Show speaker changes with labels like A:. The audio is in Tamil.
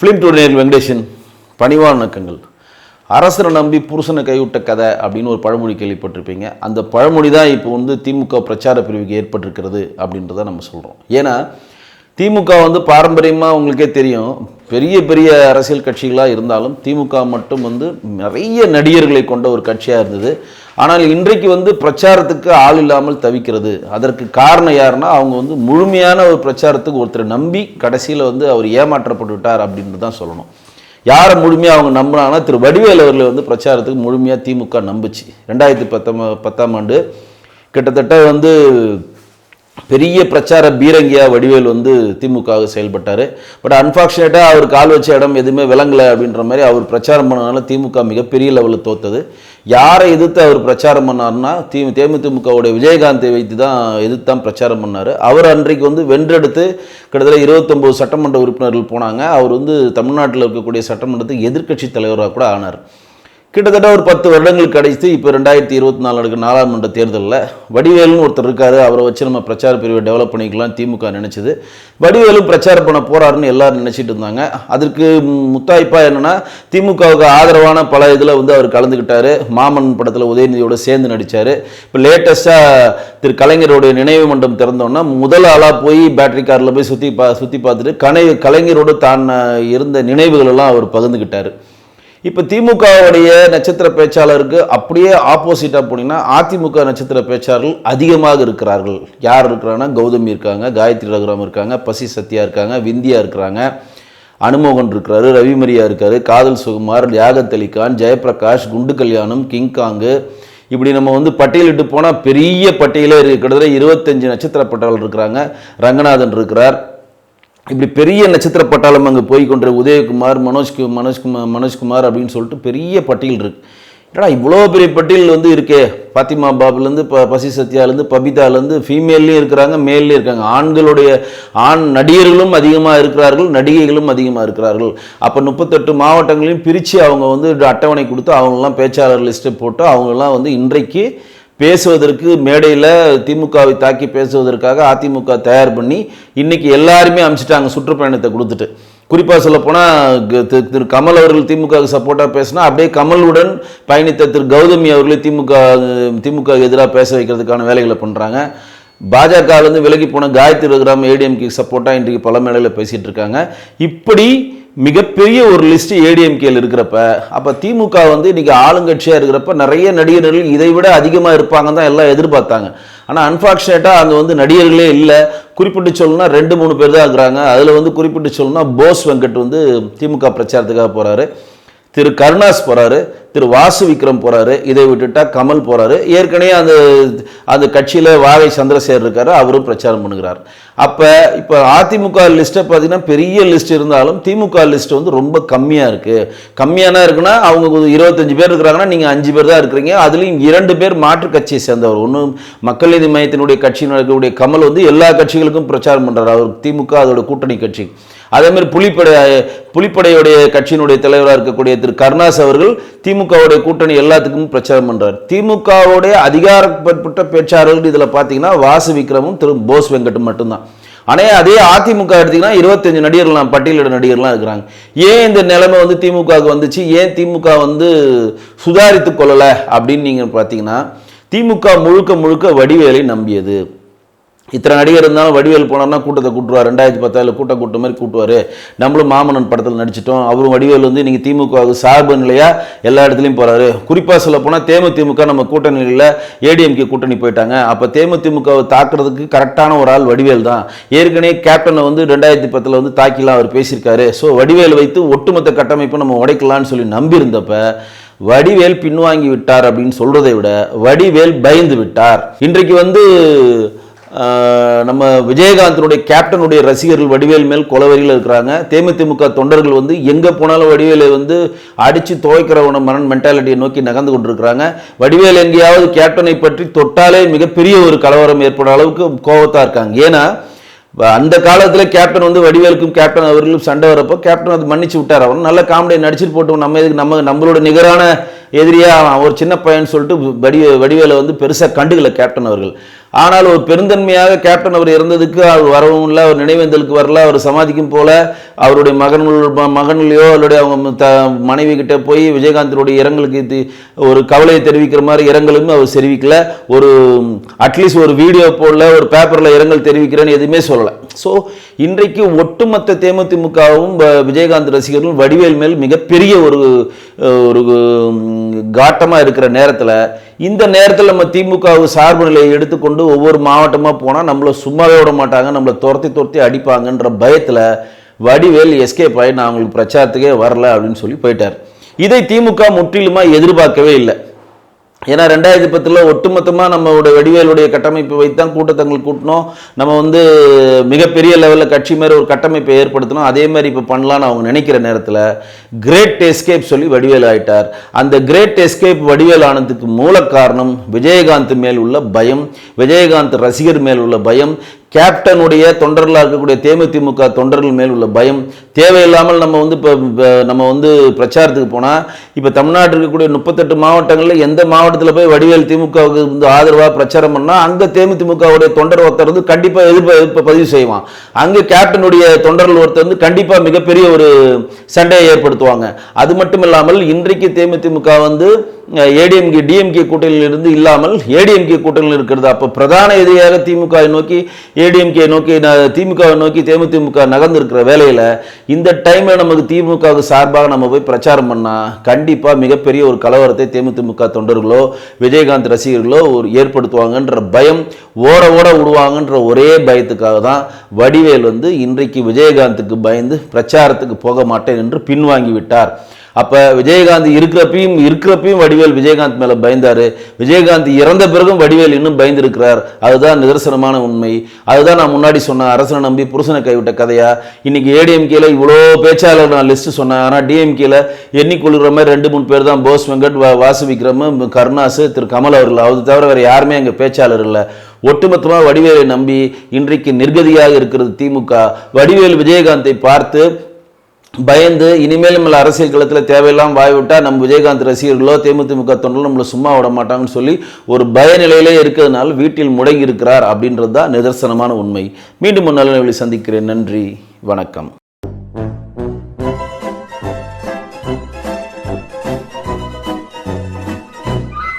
A: ஃபிலிம் டூர் வெங்கடேஷன் பணிவான வணக்கங்கள் அரசரை நம்பி புருஷனை கைவிட்ட கதை அப்படின்னு ஒரு பழமொழி கேள்விப்பட்டிருப்பீங்க. அந்த பழமொழி தான் இப்போ வந்து திமுக பிரச்சார பிரிவுக்கு ஏற்பட்டிருக்கிறது அப்படின்றத நம்ம சொல்கிறோம் ஏன்னா திமுக வந்து பாரம்பரியமாக உங்களுக்கே தெரியும். பெரிய பெரிய அரசியல் கட்சிகளாக இருந்தாலும் திமுக மட்டும் வந்து நிறைய நடிகர்களை கொண்ட ஒரு கட்சியாக இருந்தது. ஆனால் இன்றைக்கு வந்து பிரச்சாரத்துக்கு ஆள் இல்லாமல் தவிக்கிறது. அதற்கு காரணம் யாருன்னா அவங்க வந்து முழுமையான ஒரு பிரச்சாரத்துக்கு ஒருத்தரை நம்பி கடைசியில் வந்து அவர் ஏமாற்றப்பட்டு விட்டார் அப்படின்னு தான் சொல்லணும். யாரை முழுமையாக அவங்க நம்பினாங்கன்னா திரு. வடிவேல் அவர்களை வந்து பிரச்சாரத்துக்கு முழுமையாக திமுக நம்புச்சு. ரெண்டாயிரத்தி பத்தாம் பத்தாம் ஆண்டு கிட்டத்தட்ட வந்து பெரிய பிரச்சார பீரங்கியா வடிவேல் வந்து திமுகவுக்கு செயல்பட்டார். பட் அன்ஃபார்ச்சுனேட்டாக அவர் கால் வச்ச இடம் எதுவுமே விளங்கலை அப்படின்ற மாதிரி அவர் பிரச்சாரம் பண்ணனால திமுக மிகப்பெரிய லெவலில் தோத்தது. யாரை எதிர்த்து அவர் பிரச்சாரம் பண்ணார்னா தி தேமுதிமுகவுடைய விஜயகாந்தை வைத்து தான் எதிர்த்து தான் பிரச்சாரம் பண்ணார். அவர் அன்றைக்கு வந்து வென்றெடுத்து கிட்டத்தட்ட இருபத்தொம்போது சட்டமன்ற உறுப்பினர்கள் போனாங்க. அவர் வந்து தமிழ்நாட்டில் இருக்கக்கூடிய சட்டமன்றத்துக்கு எதிர்க்கட்சி தலைவராக கூட ஆனார். கிட்டத்தட்ட ஒரு பத்து வருடங்கள் கழித்து இப்போ ரெண்டாயிரத்தி இருபத்தி நாலு நடக்கிற நாடாளுமன்ற தேர்தலில் வடிவேலுன்னு ஒருத்தர் இருக்காரு. அவரை வச்சு நம்ம பிரச்சார பிரிவை டெவலப் பண்ணிக்கலாம் திமுக நினச்சிது. வடிவேலும் பிரச்சாரம் பண்ண போகிறாருன்னு எல்லாரும் நினச்சிட்டு இருந்தாங்க. அதற்கு முத்தாய்ப்பாக என்னென்னா திமுகவுக்கு ஆதரவான பல இதில் வந்து அவர் கலந்துக்கிட்டாரு. மாமன் படத்தில் உதயநிதியோட சேர்ந்து நடித்தார் இப்போ லேட்டஸ்ட்டாக திரு கலைஞருடைய நினைவு மண்டபம் திறந்தோன்னா முதல் ஆளாக போய் பேட்டரி காரில் போய் சுற்றி பா சுற்றி பார்த்துட்டு கலை கலைஞரோடு தான் இருந்த நினைவுகளெல்லாம் அவர் பகிர்ந்துக்கிட்டார் இப்போ திமுகவுடைய நட்சத்திர பேச்சாளருக்கு அப்படியே ஆப்போசிட்டாக போனீங்கன்னா அதிமுக நட்சத்திர பேச்சாளர்கள் அதிகமாக இருக்கிறார்கள். யார் இருக்கிறாங்கன்னா கௌதமி இருக்காங்க காயத்ரி ரகுராம் இருக்காங்க பசி சத்யா இருக்காங்க விந்தியா இருக்கிறாங்க அனுமோகன் இருக்கிறாரு ரவிமரியா இருக்காரு காதல் சுகுமார் யாகத்தலிகான் ஜெயபிரகாஷ் குண்டு கல்யாணம் கிங்காங்கு இப்படி நம்ம வந்து பட்டியலிட்டு போனால் பெரிய பட்டியலே இருக்கு. கிட்டத்தட்ட இருபத்தஞ்சு நட்சத்திர பட்டாளர் இருக்கிறாங்க. ரங்கநாதன் இருக்கிறார். இப்படி பெரிய நட்சத்திர பட்டாளம் அங்கே போய் கொண்ட உதயகுமார் மனோஜ்கு மனோஜ்குமார் மனோஜ்குமார் அப்படின்னு சொல்லிட்டு பெரிய பட்டியல் இருக்குது ஏன்னா இவ்வளோ பெரிய பட்டியல் வந்து இருக்கே? பாத்திமா பாபுலேருந்து ப பசி சத்யாலேருந்து பபிதாலேருந்து ஃபீமேல்லையும் இருக்கிறாங்க மேல்லையும் இருக்காங்க. ஆண்களுடைய ஆண் நடிகர்களும் அதிகமாக இருக்கிறார்கள் நடிகைகளும் அதிகமாக இருக்கிறார்கள். அப்போ முப்பத்தெட்டு மாவட்டங்களையும் பிரித்து அவங்க வந்து அட்டவணை கொடுத்து அவங்களெலாம் பேச்சாளர் லிஸ்ட்டு போட்டு அவங்களாம் வந்து இன்றைக்கு பேசுவதற்கு மேடையில் திமுகவை தாக்கி பேசுவதற்காக அதிமுக தயார் பண்ணி இன்றைக்கி எல்லாருமே அமிச்சிட்டாங்க சுற்றுப்பயணத்தை கொடுத்துட்டு. குறிப்பாக சொல்லப்போனால் திரு கமல் அவர்கள் திமுகவுக்கு சப்போர்ட்டாக பேசினா அப்படியே கமலுடன் பயணித்த திரு கௌதமி அவர்களே திமுக திமுக எதிராக பேச வைக்கிறதுக்கான வேலைகளை பண்ணுறாங்க பாஜகலேருந்து விலகி போன காயத்ரி ரகுராம் ஏடிஎம்கே சப்போர்ட்டாக இன்றைக்கு பல மேடையில் பேசிகிட்டு இருக்காங்க. இப்படி மிகப்பெரிய ஒரு லிஸ்ட் ஏடிஎம்கேல இருக்கிறப்ப அப்போ திமுக வந்து இன்றைக்கி ஆளுங்கட்சியாக இருக்கிறப்ப நிறைய நடிகர்கள் இதை விட அதிகமாக இருப்பாங்க தான் எல்லாம் எதிர்பார்த்தாங்க. ஆனால் அன்ஃபார்ச்சுனேட்டாக அங்கே வந்து நடிகர்களே இல்லை. குறிப்பிட்டு சொல்லணும்னா ரெண்டு மூணு பேர் தான் இருக்கிறாங்க. அதில் வந்து குறிப்பிட்டு சொல்லணும்னா போஸ் வெங்கட் வந்து திமுக பிரச்சாரத்துக்காக போகிறாரு திரு கருணாஸ் போகிறாரு திரு வாசு விக்ரம் போகிறாரு இதை விட்டுட்டா கமல் போகிறாரு ஏற்கனவே அந்த அந்த கட்சியில் வாகை சந்திரசேகர் இருக்காரு. அவரும் பிரச்சாரம் பண்ணுகிறார். அப்போ இப்போ அதிமுக லிஸ்ட்டை பார்த்தீங்கன்னா பெரிய லிஸ்ட் இருந்தாலும் திமுக லிஸ்ட் வந்து ரொம்ப கம்மியாக இருக்குது கம்மியான இருக்குன்னா அவங்க இருபத்தஞ்சு பேர் இருக்கிறாங்கன்னா நீங்கள் அஞ்சு பேர் தான் இருக்கிறீங்க. அதுலேயும் இரண்டு பேர் மாற்று கட்சியை சேர்ந்தவர். ஒன்று மக்கள் நீதி மையத்தினுடைய கட்சியில் இருக்கக்கூடிய கமல் வந்து எல்லா கட்சிகளுக்கும் பிரச்சாரம் பண்ணுறாரு அவர் திமுக அதோட கூட்டணி கட்சி. அதே மாதிரி புலிப்படை புலிப்படையுடைய கட்சியினுடைய தலைவராக இருக்கக்கூடிய திரு கருணாஸ் அவர்கள் திமுக திமுகவுடைய கூட்டணி எல்லாத்துக்கும் பிரச்சாரம் பண்ணுறார் திமுகவுடைய அதிகாரப்பட்ட பேச்சாளர்கள் இதில் பார்த்தீங்கன்னா வாசு விக்ரமும் திரு போஸ் வெங்கட்டும் மட்டும்தான். ஆனால் அதே அதிமுக எடுத்தீங்கன்னா இருபத்தஞ்சு நடிகர்லாம் பட்டியலிட நடிகர்லாம் இருக்கிறாங்க. ஏன் இந்த நிலைமை வந்து திமுகவுக்கு வந்துச்சு? ஏன் திமுக வந்து சுதாரித்து கொள்ளலை? அப்படின்னு நீங்கள் பார்த்தீங்கன்னா திமுக முழுக்க முழுக்க வடிவேலை நம்பியது. இத்தனை நடிகர் இருந்தாலும் வடிவேல் போனார்னா கூட்டத்தை கூட்டுவார். ரெண்டாயிரத்தி பத்தாயிரம் கூட்டம் கூட்ட மாதிரி கூட்டுவார். நம்மளும் மாமன்னன் படத்தில் நடிச்சிட்டோம். அவரும் வடிவேல் வந்து நீங்கள் திமுக சார்பு நிலையாக எல்லா இடத்துலையும் போகிறாரு குறிப்பாக சொல்ல போனால் தேமுதிமுக நம்ம கூட்டணியில் ஏடிஎம்கே கூட்டணி போயிட்டாங்க. அப்போ தேமுதிமுகவை தாக்குறதுக்கு கரெக்டான ஒரு ஆள் வடிவேல் தான். ஏற்கனவே கேப்டனை வந்து ரெண்டாயிரத்தி பத்தில் வந்து தாக்கிலாம் அவர் பேசியிருக்காரு. ஸோ வடிவேல் வைத்து ஒட்டுமொத்த கட்டமைப்பை நம்ம உடைக்கலான்னு சொல்லி நம்பியிருந்தப்ப வடிவேல் பின்வாங்கி விட்டார் அப்படின்னு சொல்கிறதை விட வடிவேல் பயந்து விட்டார். இன்றைக்கு வந்து நம்ம விஜயகாந்தனுடைய கேப்டனுடைய ரசிகர்கள் வடிவேல் மேல் கொலவரியில் இருக்கிறாங்க. தேமுதிமுக தொண்டர்கள் வந்து எங்கே போனாலும் வடிவேலை வந்து அடித்து துவைக்கிறவன மனன் மென்டாலிட்டியை நோக்கி நகர்ந்து கொண்டிருக்கிறாங்க. வடிவேல் எங்கேயாவது கேப்டனை பற்றி தொட்டாலே மிகப்பெரிய ஒரு கலவரம் ஏற்படும் அளவுக்கு கோபத்தாக இருக்காங்க. ஏன்னா அந்த காலத்தில் கேப்டன் வந்து வடிவேலுக்கும் கேப்டன் அவர்களும் சண்டை வரப்போ கேப்டன் அது மன்னிச்சு விட்டார். அவன் நல்ல காமெடியை நடிச்சிட்டு போட்டோம். நம்ம எதுக்கு நம்ம நம்மளோட நிகரான எதிரியாக ஒரு சின்ன பையன் சொல்லிட்டு வடி வடிவேலை வந்து பெருசாக கண்டுக்கல கேப்டன் அவர்கள். ஆனால் ஒரு பெருந்தன்மையாக கேப்டன் அவர் இறந்ததுக்கு அவர் வரவும் இல்லை அவர் நினைவேந்தலுக்கு வரல அவர் சமாதிக்கும் போல அவருடைய மகன்கள் மகன்களையோ அவருடைய அவங்க த மனைவி கிட்டே போய் விஜயகாந்தனுடைய இரங்கலுக்கு ஒரு கவலையை தெரிவிக்கிற மாதிரி இரங்கலுமே அவர் தெரிவிக்கல. ஒரு அட்லீஸ்ட் ஒரு வீடியோ போடல ஒரு பேப்பரில் இரங்கல் தெரிவிக்கிறேன்னு எதுவுமே சொல்லலை. ஸோ இன்றைக்கு ஒட்டுமொத்த தேமுதிமுகவும் விஜயகாந்த் ரசிகர்கள் வடிவேல் மேல் மிகப்பெரிய ஒரு ஒரு காட்டமாக இருக்கிற நேரத்தில் இந்த நேரத்தில் நம்ம திமுக சார்பு நிலையை எடுத்துக்கொண்டு ஒவ்வொரு மாவட்டமாக போனால் நம்மளை சும்மாவே விட மாட்டாங்க நம்மளை துரத்தி துரத்தி அடிப்பாங்கன்ற பயத்தில் வடிவேல் எஸ்கேப் ஆகி நான் உங்களுக்கு பிரச்சாரத்துக்கே வரல அப்படின்னு சொல்லி போயிட்டார். இதை திமுக முற்றிலுமாக எதிர்பார்க்கவே இல்லை. ஏன்னா ரெண்டாயிரத்தி பத்தில் ஒட்டுமொத்தமாக நம்மளுடைய வடிவேலுடைய கட்டமைப்பை வைத்தான் கூட்டத்தங்கள் கூட்டினோம். நம்ம வந்து மிகப்பெரிய லெவலில் கட்சி மாதிரி ஒரு கட்டமைப்பை ஏற்படுத்தணும் அதே மாதிரி இப்போ பண்ணலான்னு அவங்க நினைக்கிற நேரத்தில் கிரேட் எஸ்கேப் சொல்லி வடிவேல் ஆயிட்டார். அந்த கிரேட் எஸ்கேப் வடிவேல் ஆனதுக்கு மூல காரணம் விஜயகாந்த் மேல் உள்ள பயம் விஜயகாந்த் ரசிகர் மேல் உள்ள பயம் கேப்டனுடைய தொண்டர்களாக இருக்கக்கூடிய தேமுதிமுக தொண்டர்கள் மேல் உள்ள பயம் தேவையில்லாமல் நம்ம வந்து இப்போ நம்ம வந்து பிரச்சாரத்துக்கு போனால் இப்போ தமிழ்நாட்டில் இருக்கக்கூடிய முப்பத்தெட்டு மாவட்டங்களில் எந்த மாவட்டத்தில் போய் வடிவேல் திமுகவுக்கு வந்து ஆதரவாக பிரச்சாரம் பண்ணால் அங்கே தேமுதிமுகவுடைய தொண்டர் ஒருத்தர் வந்து கண்டிப்பாக எதிர்ப்பு எதிர்ப்பை பதிவு செய்வான். அங்கே கேப்டனுடைய தொண்டர்கள் ஒருத்தர் வந்து கண்டிப்பாக மிகப்பெரிய ஒரு சண்டையை ஏற்படுத்துவாங்க. அது மட்டும் இல்லாமல் இன்றைக்கு தேமுதிமுக வந்து ஏடிஎம்கே டிஎம்கே கூட்டணியில் இருந்து இல்லாமல் ஏடிஎம்கே கூட்டணியில் இருக்கிறது. அப்போ பிரதான எதிரியாக திமுகவை நோக்கி ஏடிஎம்கே நோக்கி திமுகவை நோக்கி தேமுதிமுக நகர்ந்திருக்கிற வேலையில் இந்த டைமில் நமக்கு திமுகவுக்கு சார்பாக நம்ம போய் பிரச்சாரம் பண்ணால் கண்டிப்பாக மிகப்பெரிய ஒரு கலவரத்தை தேமுதிமுக தொண்டர்களோ விஜயகாந்த் ரசிகர்களோ ஒரு ஏற்படுத்துவாங்கன்ற பயம் ஓட ஓட விடுவாங்கன்ற ஒரே பயத்துக்காக தான் வடிவேல் வந்து இன்றைக்கு விஜயகாந்துக்கு பயந்து பிரச்சாரத்துக்கு போக மாட்டேன் என்று பின்வாங்கி விட்டார். அப்போ விஜயகாந்த் இருக்கிறப்பையும் இருக்கிறப்பையும் வடிவேல் விஜயகாந்த் மேலே பயந்தார். விஜயகாந்த் இறந்த பிறகும் வடிவேல் இன்னும் பயந்திருக்கிறார். அதுதான் நிதர்சனமான உண்மை. அதுதான் நான் முன்னாடி சொன்ன அரசனை நம்பி புருஷனை கைவிட்ட கதையா? இன்னைக்கு ஏடிஎம்கேல இவ்வளோ பேச்சாளர் நான் லிஸ்ட் சொன்னேன். ஆனால் டிஎம்கேல எண்ணிக்கொள்கிற மாதிரி ரெண்டு மூணு பேர் தான். போஸ் வெங்கட் வா- வாசு விக்ரம் கருணாஸ் திரு கமல் அவர்கள். அது தவிர வேறு யாருமே அங்கே பேச்சாளர் இல்லை. ஒட்டுமொத்தமாக வடிவேலை நம்பி இன்றைக்கு நிர்கதியாக இருக்கிறது திமுக வடிவேல் விஜயகாந்தை பார்த்து பயந்து இனிமேல் நம்மளை அரசியல் களத்தில் தேவையில்லாம் வாய் விட்டால் நம்ம விஜயகாந்த் ரசிகர்களோ தேமுதிமுக தொண்டர்களோ நம்மளை சும்மா விட மாட்டாங்கன்னு சொல்லி ஒரு பயநிலையிலே இருக்கிறதுனால வீட்டில் முடங்கி இருக்கிறார் அப்படின்றது தான் நிதர்சனமான உண்மை. மீண்டும் ஒரு நல்ல நிலையில் சந்திக்கிறேன். நன்றி. வணக்கம்.